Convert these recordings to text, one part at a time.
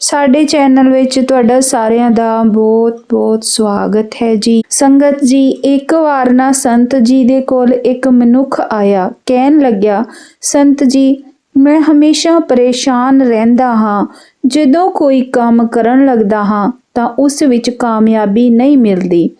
ਸਾਡੇ ਚੈਨਲ ਵਿੱਚ ਤੁਹਾਡਾ ਸਾਰਿਆਂ ਦਾ ਬਹੁਤ-ਬਹੁਤ ਸਵਾਗਤ ਹੈ ਜੀ। ਸੰਗਤ ਜੀ, ਇੱਕ ਵਾਰ ਨਾ ਸੰਤ ਜੀ ਦੇ ਕੋਲ ਇੱਕ ਮਨੁੱਖ ਆਇਆ। ਕਹਿਣ ਲੱਗਿਆ, ਸੰਤ ਜੀ, ਮੈਂ ਹਮੇਸ਼ਾ ਪਰੇਸ਼ਾਨ ਰਹਿੰਦਾ ਹਾਂ। ਜਦੋਂ ਕੋਈ ਕੰਮ ਕਰਨ ਲੱਗਦਾ ਹਾਂ, ਤਾਂ ਉਸ ਵਿੱਚ ਕਾਮਯਾਬੀ ਨਹੀਂ ਮਿਲਦੀ।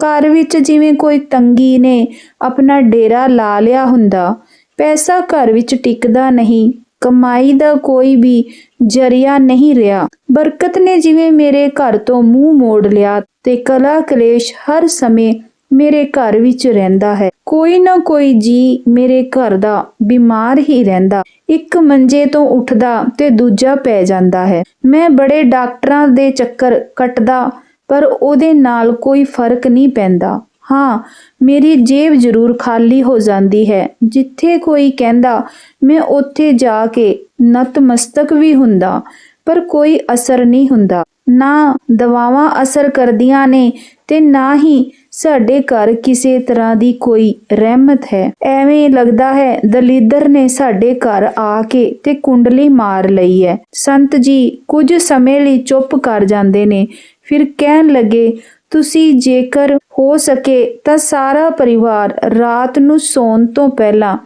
ਘਰ ਵਿੱਚ ਜਿਵੇਂ ਕੋਈ ਤੰਗੀ ਨੇ, ਆਪਣਾ ਡੇਰਾ ਲਾ ਲਿਆ ਹੁੰਦਾ। ਪੈਸਾ ਘਰ ਵਿੱਚ ਟਿਕਦਾ ਨਹੀਂ। ਕਮਾਈ ਦਾ ਕੋਈ ਵੀ ਜਰੀਆ ਨਹੀਂ ਰਿਹਾ। ਬਰਕਤ ਨੇ ਜਿਵੇਂ ਮੇਰੇ ਘਰ ਤੋਂ ਮੂੰਹ ਮੋੜ ਲਿਆ ਤੇ ਕਲਾ ਕਲੇਸ਼ ਹਰ ਸਮੇਂ ਮੇਰੇ ਘਰ ਵਿੱਚ ਰਹਿੰਦਾ ਹੈ। ਕੋਈ ਨਾ ਕੋਈ ਜੀ ਮੇਰੇ ਘਰ ਦਾ ਬਿਮਾਰ ਹੀ ਰਹਿੰਦਾ। ਇੱਕ ਮੰਜੇ ਤੋਂ ਉੱਠਦਾ ਤੇ ਦੂਜਾ ਪੈ ਜਾਂਦਾ ਹੈ। ਮੈਂ ਬੜੇ ਡਾਕਟਰਾਂ ਦੇ ਚੱਕਰ ਕੱਟਦਾ, ਪਰ ਉਹਦੇ ਨਾਲ ਕੋਈ ਫ਼ਰਕ ਨਹੀਂ ਪੈਂਦਾ। ਹਾਂ, ਮੇਰੀ ਜੇਬ ਜ਼ਰੂਰ ਖਾਲੀ ਹੋ ਜਾਂਦੀ ਹੈ। ਜਿੱਥੇ ਕੋਈ ਕਹਿੰਦਾ, ਮੈਂ ਉੱਥੇ ਜਾ ਕੇ ਨਤਮਸਤਕ ਵੀ ਹੁੰਦਾ, ਪਰ ਕੋਈ ਅਸਰ ਨਹੀਂ ਹੁੰਦਾ। ਨਾ ਦਵਾਵਾਂ ਅਸਰ ਕਰਦੀਆਂ ਨੇ ਤੇ ਨਾ ਹੀ ਸਾਡੇ ਘਰ ਕਿਸੇ ਤਰ੍ਹਾਂ ਦੀ ਕੋਈ ਰਹਿਮਤ ਹੈ। ਐਵੇਂ ਲੱਗਦਾ ਹੈ, ਦਲਿੱਦਰ ਨੇ ਸਾਡੇ ਘਰ ਆ ਕੇ ਤੇ ਕੁੰਡਲੀ ਮਾਰ ਲਈ ਹੈ। ਸੰਤ ਜੀ ਕੁਝ ਸਮੇਂ ਲਈ ਚੁੱਪ ਕਰ ਜਾਂਦੇ ਨੇ, ਫਿਰ ਕਹਿਣ ਲੱਗੇ ਤੁਸੀਂ ਜੇਕਰ ਹੋ ਸਕੇ ਤਾਂ ਸਾਰਾ ਪਰਿਵਾਰ ਰਾਤ ਨੂੰ ਸੌਣ ਤੋਂ ਪਹਿਲਾਂ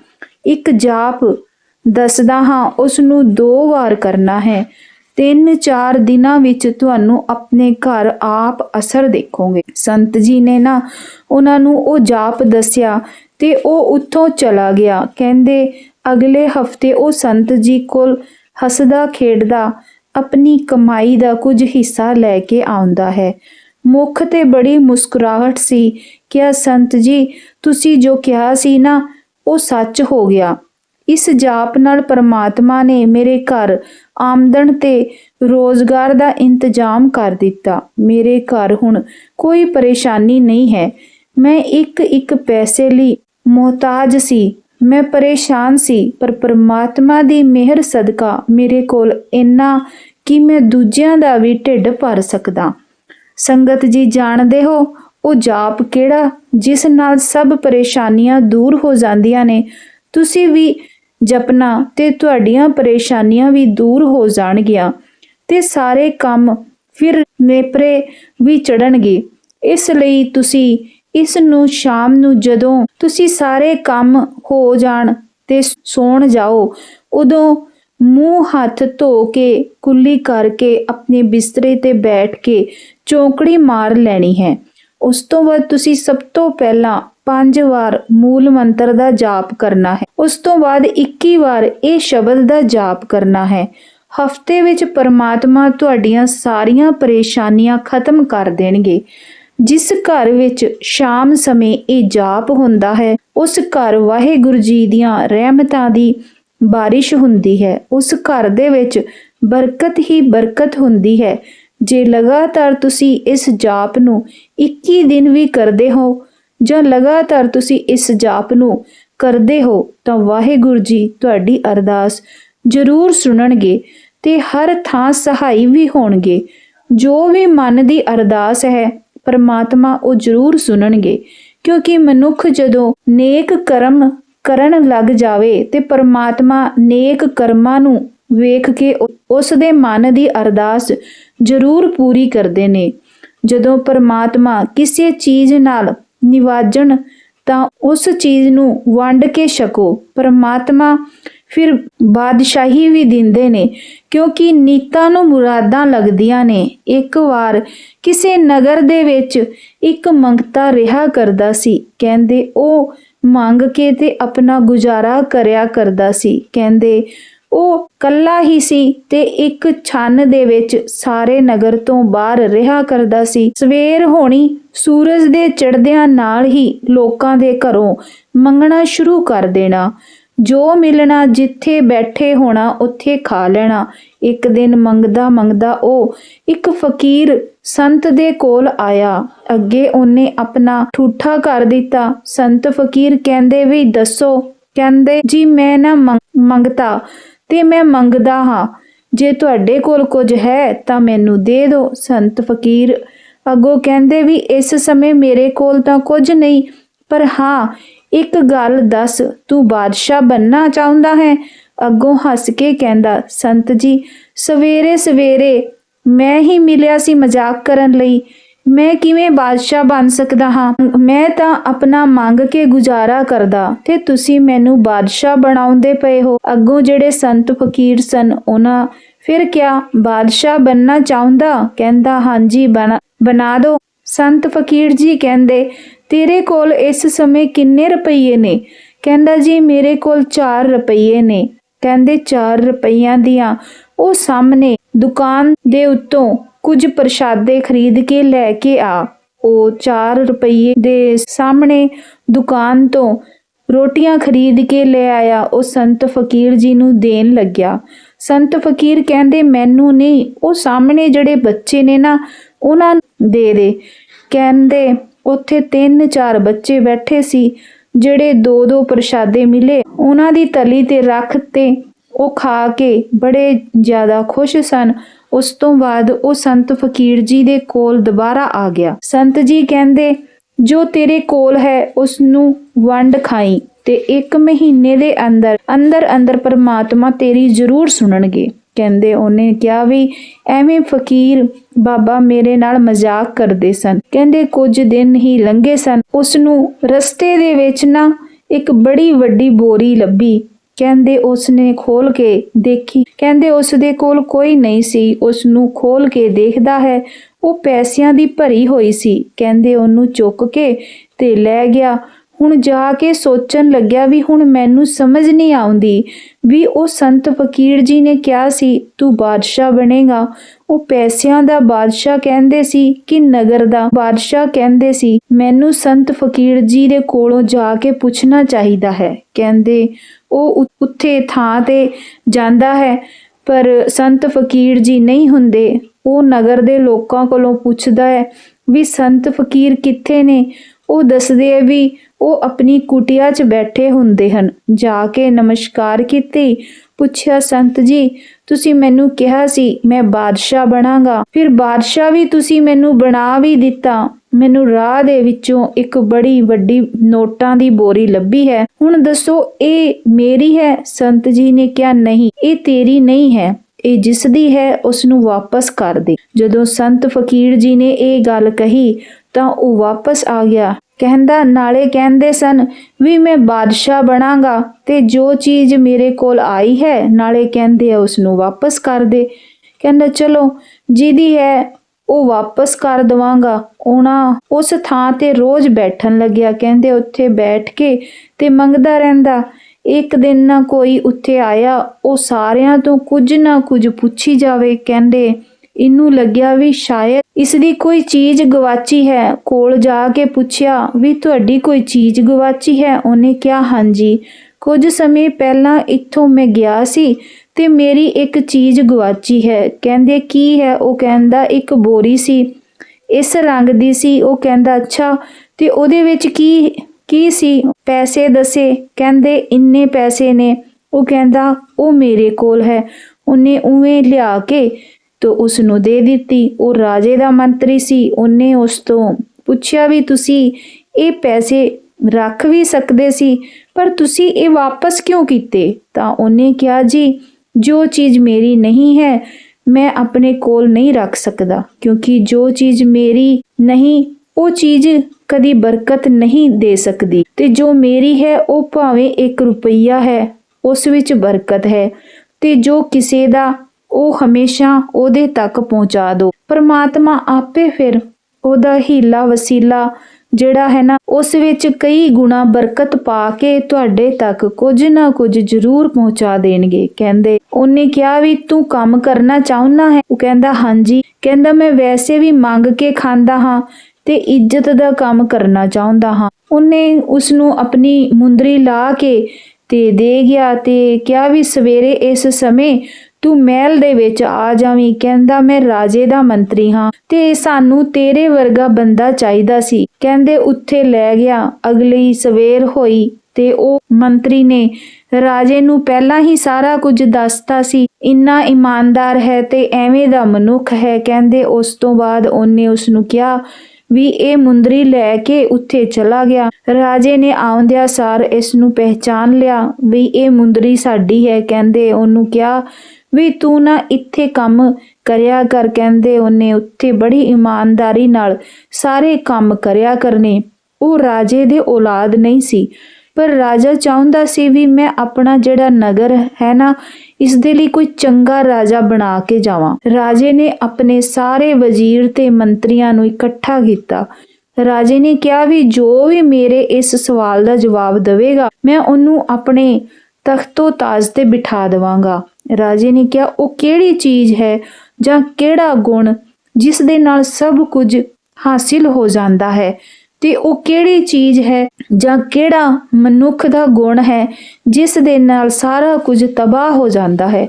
ਇੱਕ ਜਾਪ ਦੱਸਦਾ ਹਾਂ ਉਸ ਨੂੰ ਦੋ ਵਾਰ ਕਰਨਾ ਹੈ। ਤਿੰਨ ਚਾਰ ਦਿਨਾਂ ਵਿੱਚ ਤੁਹਾਨੂੰ ਆਪਣੇ ਘਰ ਆਪ ਅਸਰ ਦੇਖੋਗੇ। ਸੰਤ ਜੀ ਨੇ ਨਾ ਉਹਨਾਂ ਨੂੰ ਉਹ ਜਾਪ ਦੱਸਿਆ ਤੇ ਉਹ ਉੱਥੋਂ ਚਲਾ ਗਿਆ। ਕਹਿੰਦੇ, ਅਗਲੇ ਹਫ਼ਤੇ ਉਹ ਸੰਤ ਜੀ ਕੋਲ ਹੱਸਦਾ ਖੇਡਦਾ ਆਪਣੀ ਕਮਾਈ ਦਾ ਕੁਝ ਹਿੱਸਾ ਲੈ ਕੇ ਆਉਂਦਾ ਹੈ। ਮੁਖ ਤੇ ਬੜੀ ਮੁਸਕਰਾਹਟ ਸੀ। ਕਿ ਸੰਤ ਜੀ, ਤੁਸੀਂ ਜੋ ਕਿਹਾ ਸੀ ਨਾ, ਉਹ ਸੱਚ ਹੋ ਗਿਆ। ਇਸ ਜਾਪ ਨਾਲ ਪਰਮਾਤਮਾ ਨੇ ਮੇਰੇ ਘਰ ਆਮਦਨ ਤੇ ਰੋਜ਼ਗਾਰ ਦਾ ਇੰਤਜ਼ਾਮ ਕਰ ਦਿੱਤਾ। ਮੇਰੇ ਘਰ ਹੁਣ ਕੋਈ ਪਰੇਸ਼ਾਨੀ ਨਹੀਂ ਹੈ। ਮੈਂ ਇੱਕ ਇੱਕ ਪੈਸੇ ਲਈ ਮੁਹਤਾਜ ਸੀ। ਮੈਂ ਪਰੇਸ਼ਾਨ ਸੀ, ਪਰ ਪਰਮਾਤਮਾ ਦੀ ਮਿਹਰ ਸਦਕਾ ਮੇਰੇ ਕੋਲ ਇੰਨਾ ਕਿ ਮੈਂ ਦੂਜਿਆਂ ਦਾ ਵੀ ਢਿੱਡ ਭਰ ਸਕਦਾ। ਸੰਗਤ ਜੀ ਜਾਣਦੇ ਹੋ, ਉਹ ਜਾਪ ਕਿਹੜਾ, ਜਿਸ ਨਾਲ ਸਭ ਪਰੇਸ਼ਾਨੀਆਂ ਦੂਰ ਹੋ ਜਾਂਦੀਆਂ ਨੇ। ਤੁਸੀਂ ਵੀ ਜਪਨਾ ਤੇ ਤੁਹਾਡੀਆਂ ਪਰੇਸ਼ਾਨੀਆਂ ਵੀ ਦੂਰ ਹੋ ਜਾਣਗੀਆਂ ਤੇ ਸਾਰੇ ਕੰਮ ਫਿਰ ਨੇਪਰੇ ਵੀ ਚੜਨਗੇ ਇਸ ਲਈ ਤੁਸੀਂ ਇਸ ਨੂੰ ਸ਼ਾਮ ਨੂੰ ਜਦੋਂ ਤੁਸੀਂ ਸਾਰੇ ਕੰਮ ਹੋ ਜਾਣ ਤੇ ਸੌਣ ਜਾਓ, ਉਦੋਂ ਮੂੰਹ ਹੱਥ ਧੋ ਕੇ, ਕੁੱਲੀ ਕਰਕੇ ਆਪਣੇ ਬਿਸਤਰੇ ਤੇ ਬੈਠ ਕੇ ਚੌਂਕੜੀ ਮਾਰ ਲੈਣੀ ਹੈ। ਉਸ ਤੋਂ ਬਾਅਦ ਤੁਸੀਂ ਸਭ ਤੋਂ ਪਹਿਲਾਂ ਪੰਜ ਵਾਰ ਮੂਲ ਮੰਤਰ ਦਾ ਜਾਪ ਕਰਨਾ ਹੈ। ਉਸ ਤੋਂ ਬਾਅਦ 21 ਵਾਰ ਇਹ ਸ਼ਬਦ ਦਾ ਜਾਪ ਕਰਨਾ ਹੈ। ਹਫ਼ਤੇ ਵਿੱਚ ਪਰਮਾਤਮਾ ਤੁਹਾਡੀਆਂ ਸਾਰੀਆਂ ਪਰੇਸ਼ਾਨੀਆਂ ਖਤਮ ਕਰ ਦੇਣਗੇ। ਜਿਸ ਘਰ ਵਿੱਚ ਸ਼ਾਮ ਸਮੇਂ ਇਹ ਜਾਪ ਹੁੰਦਾ ਹੈ, ਉਸ ਘਰ ਵਾਹਿਗੁਰੂ ਜੀ ਦੀਆਂ ਰਹਿਮਤਾਂ ਦੀ ਬਾਰਿਸ਼ ਹੁੰਦੀ ਹੈ। ਉਸ ਘਰ ਦੇ ਵਿੱਚ ਬਰਕਤ ਹੀ ਬਰਕਤ ਹੁੰਦੀ ਹੈ। ਜੇ ਲਗਾਤਾਰ ਤੁਸੀਂ ਇਸ ਜਾਪ ਨੂੰ 21 ਦਿਨ ਵੀ ਕਰਦੇ ਹੋ ਜਾਂ ਲਗਾਤਾਰ ਤੁਸੀਂ ਇਸ ਜਾਪ ਨੂੰ ਕਰਦੇ ਹੋ ਤਾਂ ਵਾਹਿਗੁਰੂ ਜੀ ਤੁਹਾਡੀ ਅਰਦਾਸ ਜ਼ਰੂਰ ਸੁਣਨਗੇ ਤੇ ਹਰ ਥਾਂ ਸਹਾਈ ਵੀ ਹੋਣਗੇ। ਜੋ ਵੀ ਮਨ ਦੀ ਅਰਦਾਸ ਹੈ, ਪਰਮਾਤਮਾ ਉਹ ਜ਼ਰੂਰ ਸੁਣਨਗੇ, ਕਿਉਂਕਿ ਮਨੁੱਖ ਜਦੋਂ ਨੇਕ ਕਰਮ ਕਰਨ ਲੱਗ ਜਾਵੇ ਤੇ ਪਰਮਾਤਮਾ ਨੇਕ ਕਰਮਾਂ ਨੂੰ ਵੇਖ ਕੇ ਉਸ ਦੇ ਮਨ ਦੀ ਅਰਦਾਸ ਜ਼ਰੂਰ ਪੂਰੀ ਕਰਦੇ ਨੇ। ਜਦੋਂ ਪਰਮਾਤਮਾ ਕਿਸੇ ਚੀਜ਼ ਨਾਲ ਨਿਵਾਜਣ, ਤਾਂ ਉਸ ਚੀਜ਼ ਨੂੰ ਵੰਡ ਕੇ ਛਕੋ। ਪਰਮਾਤਮਾ ਫਿਰ ਬਾਦਸ਼ਾਹੀ ਵੀ ਦਿੰਦੇ ਨੇ, ਕਿਉਂਕਿ ਨੀਤਾਂ ਨੂੰ ਮੁਰਾਦਾਂ ਲੱਗਦੀਆਂ ਨੇ। ਇੱਕ ਵਾਰ ਕਿਸੇ ਨਗਰ ਦੇ ਵਿੱਚ ਇੱਕ ਮੰਗਤਾ ਰਿਹਾ ਕਰਦਾ ਸੀ। ਕਹਿੰਦੇ ਉਹ ਮੰਗ ਕੇ ਤੇ ਆਪਣਾ ਗੁਜ਼ਾਰਾ ਕਰਿਆ ਕਰਦਾ ਸੀ। ਕਹਿੰਦੇ, ਉਹ ਕੱਲਾ ਹੀ ਸੀ ਤੇ ਇੱਕ ਛੰਨ ਦੇ ਵਿੱਚ ਸਾਰੇ ਨਗਰ ਤੋਂ ਬਾਹਰ ਰਿਹਾ ਕਰਦਾ ਸੀ। ਸਵੇਰ ਹੋਣੀ ਸੂਰਜ ਦੇ ਚੜ੍ਹਦਿਆਂ ਨਾਲ ਹੀ ਲੋਕਾਂ ਦੇ ਘਰੋਂ ਮੰਗਣਾ ਸ਼ੁਰੂ ਕਰ ਦੇਣਾ। ਜੋ ਮਿਲਣਾ ਜਿੱਥੇ ਬੈਠੇ ਹੋਣਾ, ਉੱਥੇ ਖਾ ਲੈਣਾ। ਇੱਕ ਦਿਨ ਮੰਗਦਾ ਮੰਗਦਾ ਉਹ ਇੱਕ ਫਕੀਰ ਸੰਤ ਦੇ ਕੋਲ ਆਇਆ। ਅੱਗੇ ਉਹਨੇ ਆਪਣਾ ਠੂਠਾ ਕਰ ਦਿੱਤਾ। ਸੰਤ ਫਕੀਰ ਕਹਿੰਦੇ, ਵੀ ਦੱਸੋ। ਕਹਿੰਦੇ, ਜੀ, ਮੈਂ ਨਾ ਮੰਗਤਾ ਤੇ ਮੈਂ ਮੰਗਦਾ ਹਾਂ। ਜੇ ਤੁਹਾਡੇ ਕੋਲ ਕੁਝ ਹੈ ਤਾਂ ਮੈਨੂੰ ਦੇ ਦਿਓ। ਸੰਤ ਫਕੀਰ ਅੱਗੋਂ ਕਹਿੰਦੇ, ਵੀ ਇਸ ਸਮੇਂ ਮੇਰੇ ਕੋਲ ਤਾਂ ਕੁਝ ਨਹੀਂ, ਪਰ ਹਾਂ ਇੱਕ ਗੱਲ ਦੱਸ, ਤੂੰ ਬਾਦਸ਼ਾਹ ਬੰਨਣਾ ਚਾਹੁੰਦਾ ਹੈ? ਅੱਗੋਂ ਹੱਸ ਕੇ ਕਹਿੰਦਾ, ਸੰਤ ਜੀ, ਸਵੇਰੇ ਸਵੇਰੇ ਮੈਂ ਹੀ ਮਿਲਿਆ ਸੀ ਮਜ਼ਾਕ ਕਰਨ ਲਈ। ਮੈਂ ਕਿਵੇਂ ਬਾਦਸ਼ਾਹ ਬਣ ਸਕਦਾ ਹਾਂ? ਮੈਂ ਤਾਂ ਆਪਣਾ ਮੰਗ ਕੇ ਗੁਜ਼ਾਰਾ ਕਰਦਾ, ਤੇ ਤੁਸੀਂ ਮੈਨੂੰ ਬਾਦਸ਼ਾਹ ਬਣਾਉਂਦੇ ਪਏ ਹੋ। ਅੱਗੋਂ ਜਿਹੜੇ ਸੰਤ ਫਕੀਰ ਸਨ, ਉਹਨਾਂ ਫਿਰ ਕਿਆ, ਬਾਦਸ਼ਾਹ ਬੰਨਣਾ ਚਾਹੁੰਦਾ? ਕਹਿੰਦਾ, ਹਾਂਜੀ, ਬਣਾ ਬਣਾ ਦਿਓ ਸੰਤ ਫਕੀਰ ਜੀ ਕਹਿੰਦੇ ਤੇਰੇ ਕੋਲ ਇਸ ਸਮੇਂ ਕਿੰਨੇ ਰੁਪਈਏ ਨੇ? ਕਹਿੰਦਾ ਜੀ, ਮੇਰੇ ਕੋਲ 4 ਰੁਪਈਏ ਨੇ। ਕਹਿੰਦੇ 4 ਰੁਪਈਆਂ ਦੀਆਂ। ਉਹ ਸਾਹਮਣੇ ਦੁਕਾਨ ਦੇ ਉੱਤੋਂ ਕੁਝ ਪ੍ਰਸ਼ਾਦੇ ਖਰੀਦ ਕੇ ਲੈ ਕੇ ਆ। ਉਹ 4 ਰੁਪਈਏ ਦੇ ਸਾਹਮਣੇ ਦੁਕਾਨ ਤੋਂ ਰੋਟੀਆਂ ਖਰੀਦ ਕੇ ਲੈ ਆਇਆ। ਉਹ ਸੰਤ ਫਕੀਰ ਜੀ ਨੂੰ ਦੇਣ ਲੱਗਿਆ। ਸੰਤ ਫਕੀਰ ਕਹਿੰਦੇ, ਮੈਨੂੰ ਨਹੀਂ, ਉਹ ਸਾਹਮਣੇ ਜਿਹੜੇ ਬੱਚੇ ਨੇ ਨਾ, ਉਹਨਾਂ ਦੇ ਦੇ। ਕਹਿੰਦੇ ਉੱਥੇ ਤਿੰਨ ਚਾਰ ਬੱਚੇ ਬੈਠੇ ਸੀ, ਜਿਹੜੇ ਦੋ ਦੋ ਪ੍ਰਸ਼ਾਦੇ ਮਿਲੇ। ਉਹਨਾਂ ਦੀ ਤਲੀ ਤੇ ਰੱਖ ਤੇ ਉਹ ਖਾ ਕੇ ਬੜੇ ਜ਼ਿਆਦਾ ਖੁਸ਼ ਸਨ। ਉਸ ਤੋਂ ਬਾਅਦ ਉਹ ਸੰਤ ਫਕੀਰ ਜੀ ਦੇ ਕੋਲ ਦੁਬਾਰਾ ਆ ਗਿਆ। ਸੰਤ ਜੀ ਕਹਿੰਦੇ, ਜੋ ਤੇਰੇ ਕੋਲ ਹੈ ਉਸ ਨੂੰ ਵੰਡ ਖਾਈ ਤੇ ਇੱਕ ਮਹੀਨੇ ਦੇ ਅੰਦਰ ਅੰਦਰ ਅੰਦਰ ਪਰਮਾਤਮਾ ਤੇਰੀ ਜ਼ਰੂਰ ਸੁਣਨਗੇ। ਕਹਿੰਦੇ, ਉਹਨੇ ਕਿਹਾ ਵੀ ਐਵੇਂ ਫਕੀਰ ਬਾਬਾ ਮੇਰੇ ਨਾਲ ਮਜ਼ਾਕ ਕਰਦੇ ਸਨ। ਕਹਿੰਦੇ, ਕੁਝ ਦਿਨ ਹੀ ਲੰਘੇ ਸਨ। ਉਸ ਨੂੰ ਰਸਤੇ ਦੇ ਵਿੱਚ ਨਾ ਇੱਕ ਬੜੀ ਵੱਡੀ ਬੋਰੀ ਲੱਭੀ। ਕਹਿੰਦੇ ਉਸ ਨੇ ਖੋਲ ਕੇ ਦੇਖੀ। ਕਹਿੰਦੇ ਉਸ ਦੇ ਕੋਲ ਕੋਈ ਨਹੀਂ ਸੀ। ਉਸ ਨੂੰ ਖੋਲ ਕੇ ਦੇਖਦਾ ਹੈ, ਉਹ ਪੈਸਿਆਂ ਦੀ ਭਰੀ ਹੋਈ ਸੀ। ਕਹਿੰਦੇ, ਉਹਨੂੰ ਚੁੱਕ ਕੇ ਤੇ ਲੈ ਗਿਆ। ਹੁਣ ਜਾ ਕੇ ਸੋਚਣ ਲੱਗਿਆ ਵੀ ਹੁਣ ਮੈਨੂੰ ਸਮਝ ਨਹੀਂ ਆਉਂਦੀ ਵੀ ਉਹ ਸੰਤ ਫਕੀਰ ਜੀ ਨੇ ਕਿਹਾ ਸੀ, ਤੂੰ ਬਾਦਸ਼ਾਹ ਬਣੇਗਾ। ਉਹ ਪੈਸਿਆਂ ਦਾ ਬਾਦਸ਼ਾਹ ਕਹਿੰਦੇ ਸੀ ਕਿ ਨਗਰ ਦਾ ਬਾਦਸ਼ਾਹ ਕਹਿੰਦੇ ਸੀ, ਮੈਨੂੰ ਸੰਤ ਫਕੀਰ ਜੀ ਦੇ ਕੋਲੋਂ ਜਾ ਕੇ ਪੁੱਛਣਾ ਚਾਹੀਦਾ ਹੈ। ਕਹਿੰਦੇ, ਉਹ ਉੱਥੇ ਥਾਂ ਤੇ ਜਾਂਦਾ ਹੈ, ਪਰ ਸੰਤ ਫਕੀਰ ਜੀ ਨਹੀਂ ਹੁੰਦੇ। ਉਹ ਨਗਰ ਦੇ ਲੋਕਾਂ ਕੋਲੋਂ ਪੁੱਛਦਾ ਹੈ ਵੀ ਸੰਤ ਫਕੀਰ ਕਿੱਥੇ ਨੇ? ਉਹ ਦੱਸਦੇ ਆ ਵੀ ਉਹ ਆਪਣੀ ਕੁਟਿਆ 'ਚ ਬੈਠੇ ਹੁੰਦੇ ਹਨ। ਜਾ ਕੇ ਨਮਸਕਾਰ ਕੀਤੀ, ਪੁੱਛਿਆ, ਸੰਤ ਜੀ, ਤੁਸੀਂ ਮੈਨੂੰ ਕਿਹਾ ਸੀ ਮੈਂ ਬਾਦਸ਼ਾਹ ਬਣਾਂਗਾ। ਫਿਰ ਬਾਦਸ਼ਾਹ ਵੀ ਤੁਸੀਂ ਮੈਨੂੰ ਬਣਾ ਵੀ ਦਿੱਤਾ। ਮੈਨੂੰ ਰਾਹ ਦੇ ਵਿੱਚੋਂ ਇੱਕ ਬੜੀ ਵੱਡੀ ਨੋਟਾਂ ਦੀ ਬੋਰੀ ਲੱਭੀ ਹੈ। ਹੁਣ ਦੱਸੋ, ਇਹ ਮੇਰੀ ਹੈ? ਸੰਤ ਜੀ ਨੇ ਕਿਹਾ, ਨਹੀਂ, ਇਹ ਤੇਰੀ ਨਹੀਂ ਹੈ। ਇਹ ਜਿਸ ਦੀ ਹੈ, ਉਸ ਨੂੰ ਵਾਪਸ ਕਰ ਦੇ। ਜਦੋਂ ਸੰਤ ਫਕੀਰ ਜੀ ਨੇ ਇਹ ਗੱਲ ਕਹੀ, ਤਾਂ ਉਹ ਵਾਪਸ ਆ ਗਿਆ। ਕਹਿੰਦਾ, ਨਾਲੇ ਕਹਿੰਦੇ ਸਨ ਵੀ ਮੈਂ ਬਾਦਸ਼ਾਹ ਬਣਾਂਗਾ ਤੇ ਜੋ ਚੀਜ਼ ਮੇਰੇ ਕੋਲ ਆਈ ਹੈ, ਨਾਲੇ ਕਹਿੰਦੇ ਆ ਉਸ ਨੂੰ ਵਾਪਸ ਕਰ ਦੇ। ਕਹਿੰਦਾ, ਚਲੋ, ਜਿਹਦੀ ਹੈ, ਉਹ ਵਾਪਸ ਕਰ ਦਵਾਂਗਾ। ਉਹਨਾਂ ਉਸ ਥਾਂ ਤੇ ਰੋਜ਼ ਬੈਠਣ ਲੱਗਿਆ। ਕਹਿੰਦੇ, ਉੱਥੇ ਬੈਠ ਕੇ ਤੇ ਮੰਗਦਾ ਰਹਿੰਦਾ ਇੱਕ ਦਿਨ ਨਾ ਕੋਈ ਉੱਥੇ ਆਇਆ, ਉਹ ਸਾਰਿਆਂ ਤੋਂ ਕੁਝ ਨਾ ਕੁਝ ਪੁੱਛੀ ਜਾਵੇ, ਕਹਿੰਦੇ, ਇਹਨੂੰ ਲੱਗਿਆ ਵੀ ਸ਼ਾਇਦ ਇਸ ਦੀ ਕੋਈ ਚੀਜ਼ ਗਵਾਚੀ ਹੈ। ਕੋਲ ਜਾ ਕੇ ਪੁੱਛਿਆ, ਵੀ ਤੁਹਾਡੀ ਕੋਈ ਚੀਜ਼ ਗਵਾਚੀ ਹੈ? ਉਹਨੇ ਕਿਹਾ, ਹਾਂਜੀ। ਕੁਝ ਸਮੇਂ ਪਹਿਲਾਂ ਇੱਥੋਂ ਮੈਂ ਗਿਆ ਸੀ ਤੇ ਮੇਰੀ ਇੱਕ ਚੀਜ਼ ਗਵਾਚੀ ਹੈ। ਕਹਿੰਦੇ, ਕੀ ਹੈ? ਉਹ ਕਹਿੰਦਾ, ਇੱਕ ਬੋਰੀ ਸੀ। ਇਸ ਰੰਗ ਦੀ ਸੀ। ਉਹ ਕਹਿੰਦਾ, ਅੱਛਾ, ਤੇ ਉਹਦੇ ਵਿੱਚ ਕੀ ਕੀ ਸੀ? ਪੈਸੇ ਦੱਸੇ। ਕਹਿੰਦੇ, ਇੰਨੇ ਪੈਸੇ ਨੇ। ਉਹ ਕਹਿੰਦਾ, ਉਹ ਮੇਰੇ ਕੋਲ ਹੈ। ਉਹਨੇ ਉਵੇਂ ਲਿਆ ਕੇ ਤੋ ਉਸ ਨੂੰ ਦੇ ਦਿੱਤੀ। ਉਹ ਰਾਜੇ ਦਾ ਮੰਤਰੀ ਸੀ। ਉਹਨੇ ਉਸ ਤੋਂ ਪੁੱਛਿਆ ਵੀ, ਤੁਸੀਂ ਇਹ ਪੈਸੇ ਰੱਖ ਵੀ ਸਕਦੇ ਸੀ, ਪਰ ਤੁਸੀਂ ਇਹ ਵਾਪਸ ਕਿਉਂ ਕੀਤੇ? ਤਾਂ ਉਹਨੇ ਕਿਹਾ, ਜੀ, ਜੋ ਚੀਜ਼ ਮੇਰੀ ਨਹੀਂ ਹੈ, ਮੈਂ ਆਪਣੇ ਕੋਲ ਨਹੀਂ ਰੱਖ ਸਕਦਾ, ਕਿਉਂਕਿ ਜੋ ਚੀਜ਼ ਮੇਰੀ ਨਹੀਂ, ਉਹ ਚੀਜ਼ ਕਦੀ ਬਰਕਤ ਨਹੀਂ ਦੇ ਸਕਦੀ। ਤੇ ਜੋ ਮੇਰੀ ਹੈ, ਉਹ ਭਾਵੇਂ 1 ਰੁਪਈਆ ਹੈ, ਉਸ ਵਿੱਚ ਬਰਕਤ ਹੈ। ਤੇ ਜੋ ਕਿਸੇ ਦਾ, ਉਹ ਹਮੇਸ਼ਾ ਉਹਦੇ ਤੱਕ ਪਹੁੰਚਾ ਦਿਓ ਪਰਮਾਤਮਾ ਆਪੇ ਫਿਰ ਉਹਦਾ ਹੀਲਾ ਵਸੀਲਾ ਜਿਹੜਾ ਹੈ ਨਾ, ਉਸ ਵਿੱਚ ਕਈ ਗੁਣਾ ਬਰਕਤ ਪਾ ਕੇ ਤੁਹਾਡੇ ਤੱਕ ਕੁਝ ਨਾ ਕੁਝ ਜ਼ਰੂਰ ਪਹੁੰਚਾ ਦੇਣਗੇ। ਕਹਿੰਦੇ, ਉਹਨੇ ਕਿਹਾ ਵੀ ਤੂੰ ਕੰਮ ਕਰਨਾ ਚਾਹੁੰਦਾ ਹੈ? ਉਹ ਕਹਿੰਦਾ, ਹਾਂਜੀ। ਕਹਿੰਦਾ, ਮੈਂ ਵੈਸੇ ਵੀ ਮੰਗ ਕੇ ਖਾਂਦਾ ਹਾਂ ਤੇ ਇੱਜ਼ਤ ਦਾ ਕੰਮ ਕਰਨਾ ਚਾਹੁੰਦਾ ਹਾਂ। ਉਹਨੇ ਉਸ ਨੂੰ ਆਪਣੀ ਮੁੰਦਰੀ ਲਾ ਕੇ ਤੇ ਦੇ ਗਿਆ ਤੇ ਕਿਹਾ ਵੀ ਸਵੇਰੇ ਇਸ ਸਮੇਂ ਤੂੰ ਮਹਿਲ ਦੇ ਵਿੱਚ ਆ ਜਾਵੀਂ, ਕਹਿੰਦਾ ਮੈਂ ਰਾਜੇ ਦਾ ਮੰਤਰੀ ਹਾਂ ਤੇ ਸਾਨੂੰ ਤੇਰੇ ਵਰਗਾ ਬੰਦਾ ਚਾਹੀਦਾ ਸੀ। ਕਹਿੰਦੇ ਉੱਥੇ ਲੈ ਗਿਆ, ਅਗਲੀ ਸਵੇਰ ਹੋਈ ਤੇ ਉਹ ਮੰਤਰੀ ਨੇ ਰਾਜੇ ਨੂੰ ਪਹਿਲਾਂ ਹੀ ਸਾਰਾ ਕੁਝ ਦੱਸਤਾ ਸੀ। ਇੰਨਾ ਇਮਾਨਦਾਰ ਹੈ ਤੇ ਐਵੇਂ ਦਾ ਮਨੁੱਖ ਹੈ, ਕਹਿੰਦੇ ਉਸ ਤੋਂ ਬਾਅਦ ਉਹਨੇ ਉਸ ਨੂੰ ਕਿਹਾ ਵੀ ਇਹ ਮੁੰਦਰੀ ਲੈ ਕੇ ਉੱਥੇ ਚਲਾ ਗਿਆ। ਰਾਜੇ ਨੇ ਆਉਂਦਿਆਂ ਸਾਰ ਇਸ ਨੂੰ ਪਹਿਚਾਨ ਲਿਆ ਵੀ ਇਹ ਮੁੰਦਰੀ ਸਾਡੀ ਹੈ। ਕਹਿੰਦੇ ਉਹਨੂੰ ਕਿਹਾ ਵੀ ਤੂੰ ਨਾ ਇੱਥੇ ਕੰਮ ਕਰਿਆ ਕਰ। ਕਹਿੰਦੇ ਉਹਨੇ ਉੱਥੇ ਬੜੀ ਇਮਾਨਦਾਰੀ ਨਾਲ ਸਾਰੇ ਕੰਮ ਕਰਿਆ ਕਰਨੇ। ਉਹ ਰਾਜੇ ਦੇ ਔਲਾਦ ਨਹੀਂ ਸੀ। ਪਰ ਰਾਜਾ ਚਾਹੁੰਦਾ ਸੀ ਵੀ ਮੈਂ ਆਪਣਾ ਜਿਹੜਾ ਨਗਰ ਹੈ ਨਾ ਇਸ ਦੇ ਲਈ ਕੋਈ ਚੰਗਾ ਰਾਜਾ ਬਣਾ ਕੇ ਜਾਵਾਂ। ਰਾਜੇ ਨੇ ਆਪਣੇ ਸਾਰੇ ਵਜ਼ੀਰ ਤੇ ਮੰਤਰੀਆਂ ਨੂੰ ਇਕੱਠਾ ਕੀਤਾ। ਰਾਜੇ ਨੇ ਕਿਹਾ ਵੀ ਜੋ ਵੀ ਮੇਰੇ ਇਸ ਸਵਾਲ ਦਾ ਜਵਾਬ ਦੇਵੇਗਾ, ਮੈਂ ਉਹਨੂੰ ਆਪਣੇ ਤਖਤੋ ਤਾਜ ਤੇ ਬਿਠਾ ਦੇਵਾਂਗਾ। ਰਾਜੇ ਨੇ ਕਿਹਾ, ਉਹ ਕਿਹੜੀ ਚੀਜ਼ ਹੈ ਜਾਂ ਕਿਹੜਾ ਗੁਣ ਜਿਸ ਦੇ ਨਾਲ ਸਭ ਕੁਝ ਹਾਸਿਲ ਹੋ ਜਾਂਦਾ ਹੈ? ਤੇ ਉਹ ਕਿਹੜੀ ਚੀਜ਼ ਹੈ ਜਾਂ ਕਿਹੜਾ ਮਨੁੱਖ ਦਾ ਗੁਣ ਹੈ, ਜਿਸ ਦੇ ਨਾਲ ਸਾਰਾ ਕੁਝ ਤਬਾਹ ਹੋ ਜਾਂਦਾ ਹੈ?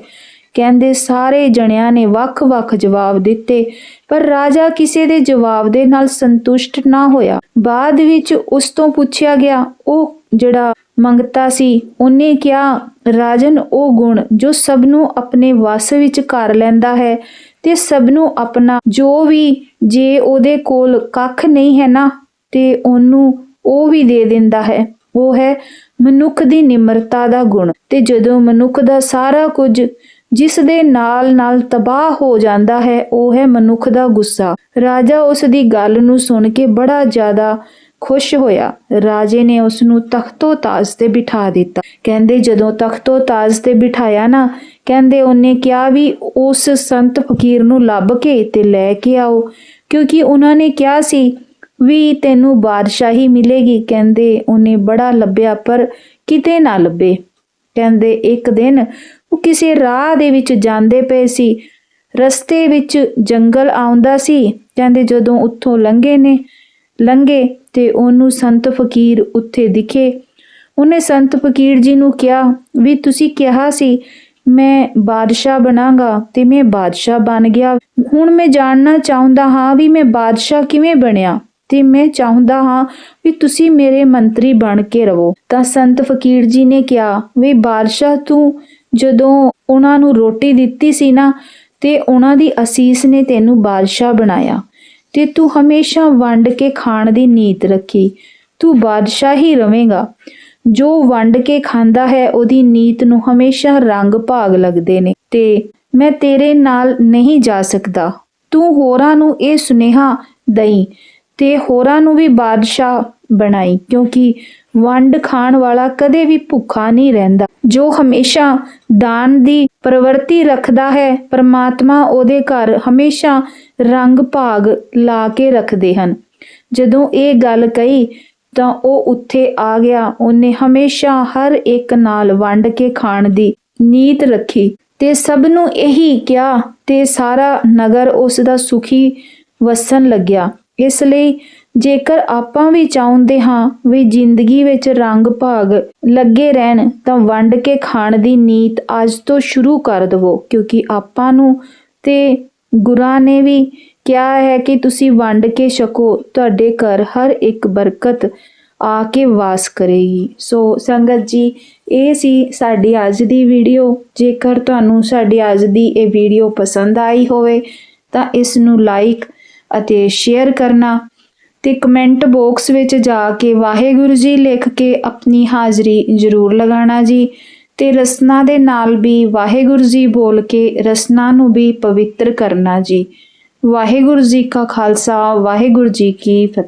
ਕਹਿੰਦੇ ਸਾਰੇ ਜਣਿਆਂ ਨੇ ਵੱਖ-ਵੱਖ ਜਵਾਬ ਦਿੱਤੇ, ਪਰ ਰਾਜਾ ਕਿਸੇ ਦੇ ਜਵਾਬ ਦੇ ਨਾਲ ਸੰਤੁਸ਼ਟ ਨਾ ਹੋਇਆ। ਬਾਅਦ ਵਿੱਚ ਉਸ ਤੋਂ ਪੁੱਛਿਆ ਗਿਆ, ਉਹ ਜਿਹੜਾ ਮੰਗਤਾ ਸੀ, ਉਹਨੇ ਕਿਹਾ, ਰਾਜਨ, ਉਹ ਗੁਣ ਜੋ ਸਭ ਨੂੰ ਆਪਣੇ ਵਸ ਵਿੱਚ ਕਰ ਲੈਂਦਾ ਹੈ ਤੇ ਸਭ ਨੂੰ ਆਪਣਾ ਜੋ ਵੀ ਜੇ ਉਹਦੇ ਕੋਲ ਕੱਖ ਨਹੀਂ ਹੈ ਨਾ ਤੇ ਉਹਨੂੰ ਉਹ ਵੀ ਦੇ ਦਿੰਦਾ ਹੈ। ਉਹ ਹੈ ਮਨੁੱਖ ਦੀ ਨਿਮਰਤਾ ਦਾ ਗੁਣ ਤੇ ਜਦੋਂ ਮਨੁੱਖ ਦਾ ਸਾਰਾ ਕੁਝ ਜਿਸ ਦੇ ਨਾਲ ਨਾਲ ਤਬਾਹ ਹੋ ਜਾਂਦਾ ਹੈ, ਉਹ ਹੈ ਮਨੁੱਖ ਦਾ ਗੁੱਸਾ। ਰਾਜਾ ਉਸ ਦੀ ਗੱਲ ਨੂੰ ਸੁਣ ਕੇ ਬੜਾ ਜ਼ਿਆਦਾ ਖੁਸ਼ ਹੋਇਆ। ਰਾਜੇ ਨੇ ਉਸ ਨੂੰ ਤਖਤੋ ਤਾਜ ਤੇ ਬਿਠਾ ਦਿੱਤਾ। ਕਹਿੰਦੇ, ਜਦੋਂ ਤਖਤੋ ਤਾਜ ਤੇ ਬਿਠਾਇਆ ਨਾ, ਕਹਿੰਦੇ ਉਹਨੇ ਕਿਹਾ ਵੀ ਉਸ ਸੰਤ ਫਕੀਰ ਨੂੰ ਲੱਭ ਕੇ ਤੇ ਲੈ ਕੇ ਆਓ, ਕਿਉਂਕਿ ਉਹਨਾਂ ਨੇ ਕਿਹਾ ਸੀ ਵੀ ਤੈਨੂੰ ਬਾਦਸ਼ਾਹੀ ਮਿਲੇਗੀ। ਕਹਿੰਦੇ, ਉਹਨੇ ਬੜਾ ਲੱਭਿਆ, ਪਰ ਕਿਤੇ ਨਾ ਲੱਭੇ। ਕਹਿੰਦੇ, ਇੱਕ ਦਿਨ ਉਹ ਕਿਸੇ ਰਾਹ ਦੇ ਵਿੱਚ ਜਾਂਦੇ ਪਏ ਸੀ। ਰਸਤੇ ਵਿੱਚ ਜੰਗਲ ਆਉਂਦਾ ਸੀ। ਕਹਿੰਦੇ, ਜਦੋਂ ਉੱਥੋਂ ਲੰਘੇ ਨੇ, ਲੰਘੇ ਤੇ ਉਹਨੂੰ ਸੰਤ ਫਕੀਰ ਉੱਥੇ ਦਿਖੇ। ਉਹਨੇ ਸੰਤ ਫਕੀਰ ਜੀ ਨੂੰ ਕਿਹਾ, ਵੀ ਤੁਸੀਂ ਕਿਹਾ ਸੀ, ਮੈਂ ਬਾਦਸ਼ਾਹ ਬਣਾਂਗਾ ਤੇ ਮੈਂ ਬਾਦਸ਼ਾਹ ਬਣ ਗਿਆ। ਹੁਣ ਮੈਂ ਜਾਣਨਾ ਚਾਹੁੰਦਾ ਹਾਂ ਵੀ ਮੈਂ ਬਾਦਸ਼ਾਹ ਕਿਵੇਂ ਬਣਿਆ? ਤੇ ਮੈਂ ਚਾਹੁੰਦਾ ਹਾਂ ਵੀ ਤੁਸੀਂ ਮੇਰੇ ਮੰਤਰੀ ਬਣ ਕੇ ਰਹੋ ਤਾਂ ਸੰਤ ਫਕੀਰ ਜੀ ਨੇ ਕਿਹਾ, ਵੀ ਬਾਦਸ਼ਾਹ, ਤੂੰ ਜਦੋਂ ਉਹਨਾਂ ਨੂੰ ਰੋਟੀ ਦਿੱਤੀ ਸੀ ਨਾ, ਤੇ ਉਹਨਾਂ ਦੀ ਅਸੀਸ ਨੇ ਤੈਨੂੰ ਬਾਦਸ਼ਾਹ ਬਣਾਇਆ। ਤੇ ਤੂੰ ਹਮੇਸ਼ਾ ਵੰਡ ਕੇ ਖਾਣ ਦੀ ਨੀਤ ਰੱਖੀ। ਤੂੰ ਬਾਦਸ਼ਾਹ ਹੀ ਰਵੇਂਗਾ। ਜੋ ਵੰਡ ਕੇ ਖਾਂਦਾ ਹੈ, ਉਹਦੀ ਨੀਤ ਨੂੰ ਹਮੇਸ਼ਾ ਰੰਗ ਭਾਗ ਲੱਗਦੇ ਨੇ। ਤੇ ਮੈਂ ਤੇਰੇ ਨਾਲ ਨਹੀਂ ਜਾ ਸਕਦਾ। ਤੂੰ ਹੋਰਾਂ ਨੂੰ ਇਹ ਸੁਨੇਹਾ ਦਈ ਤੇ ਹੋਰਾਂ ਨੂੰ ਵੀ ਬਾਦਸ਼ਾਹ ਬਣਾਈ, ਕਿਉਂਕਿ ਵੰਡ ਖਾਣ ਵਾਲਾ ਕਦੇ ਵੀ ਭੁੱਖਾ ਨਹੀਂ ਰਹਿੰਦਾ। ਜੋ ਹਮੇਸ਼ਾ ਦਾਨ ਦੀ ਪ੍ਰਵਰਤੀ ਰੱਖਦਾ ਹੈ, ਪਰਮਾਤਮਾ ਉਹਦੇ ਘਰ ਹਮੇਸ਼ਾ ਰੰਗ ਭਾਗ ਲਾ ਕੇ ਰੱਖਦੇ ਹਨ। ਜਦੋਂ ਇਹ ਗੱਲ ਕਹੀ, ਤਾਂ ਉਹ ਉੱਥੇ ਆ ਗਿਆ। ਉਹਨੇ ਹਮੇਸ਼ਾ ਹਰ ਇੱਕ ਨਾਲ ਵੰਡ ਕੇ ਖਾਣ ਦੀ ਨੀਤ ਰੱਖੀ ਤੇ ਸਭ ਨੂੰ ਇਹੀ ਕਿਹਾ ਤੇ ਸਾਰਾ ਨਗਰ ਉਸ ਦਾ ਸੁਖੀ ਵਸਣ ਲੱਗਿਆ। ਇਸ ਲਈ ਜੇਕਰ ਆਪਾਂ ਵੀ ਚਾਹੁੰਦੇ ਹਾਂ ਵੀ ਜ਼ਿੰਦਗੀ ਵਿੱਚ ਰੰਗ ਭਾਗ ਲੱਗੇ ਰਹਿਣ, ਤਾਂ ਵੰਡ ਕੇ ਖਾਣ ਦੀ ਨੀਤ ਅੱਜ ਤੋਂ ਸ਼ੁਰੂ ਕਰ ਦਵੋ, ਕਿਉਂਕਿ ਆਪਾਂ ਨੂੰ ਤੇ ਗੁਰਾਂ ਨੇ ਵੀ ਕਿਹਾ ਹੈ ਕਿ ਤੁਸੀਂ ਵੰਡ ਕੇ ਛਕੋ, ਤੁਹਾਡੇ ਘਰ ਹਰ ਇੱਕ ਬਰਕਤ ਆ ਕੇ ਵਾਸ ਕਰੇਗੀ। ਸੋ ਸੰਗਤ ਜੀ, ਇਹ ਸੀ ਸਾਡੀ ਅੱਜ ਦੀ ਵੀਡੀਓ। ਜੇਕਰ ਤੁਹਾਨੂੰ ਸਾਡੀ ਅੱਜ ਦੀ ਇਹ ਵੀਡੀਓ ਪਸੰਦ ਆਈ ਹੋਵੇ, ਤਾਂ ਇਸ ਨੂੰ ਲਾਈਕ ਅਤੇ ਸ਼ੇਅਰ ਕਰਨਾ ਤੇ ਕਮੈਂਟ ਬਾਕਸ ਵਿੱਚ ਜਾ ਕੇ ਵਾਹਿਗੁਰੂ ਜੀ ਲਿਖ ਕੇ ਆਪਣੀ ਹਾਜ਼ਰੀ ਜ਼ਰੂਰ ਲਗਾਉਣਾ ਜੀ ਤੇ ਰਸਨਾ ਦੇ ਨਾਲ ਵੀ ਵਾਹਿਗੁਰੂ ਜੀ ਬੋਲ ਕੇ ਰਸਨਾ ਨੂੰ ਵੀ ਪਵਿੱਤਰ ਕਰਨਾ ਜੀ। ਵਾਹਿਗੁਰੂ ਜੀ ਕਾ ਖਾਲਸਾ, ਵਾਹਿਗੁਰੂ ਜੀ ਕੀ ਫਤਿਹ।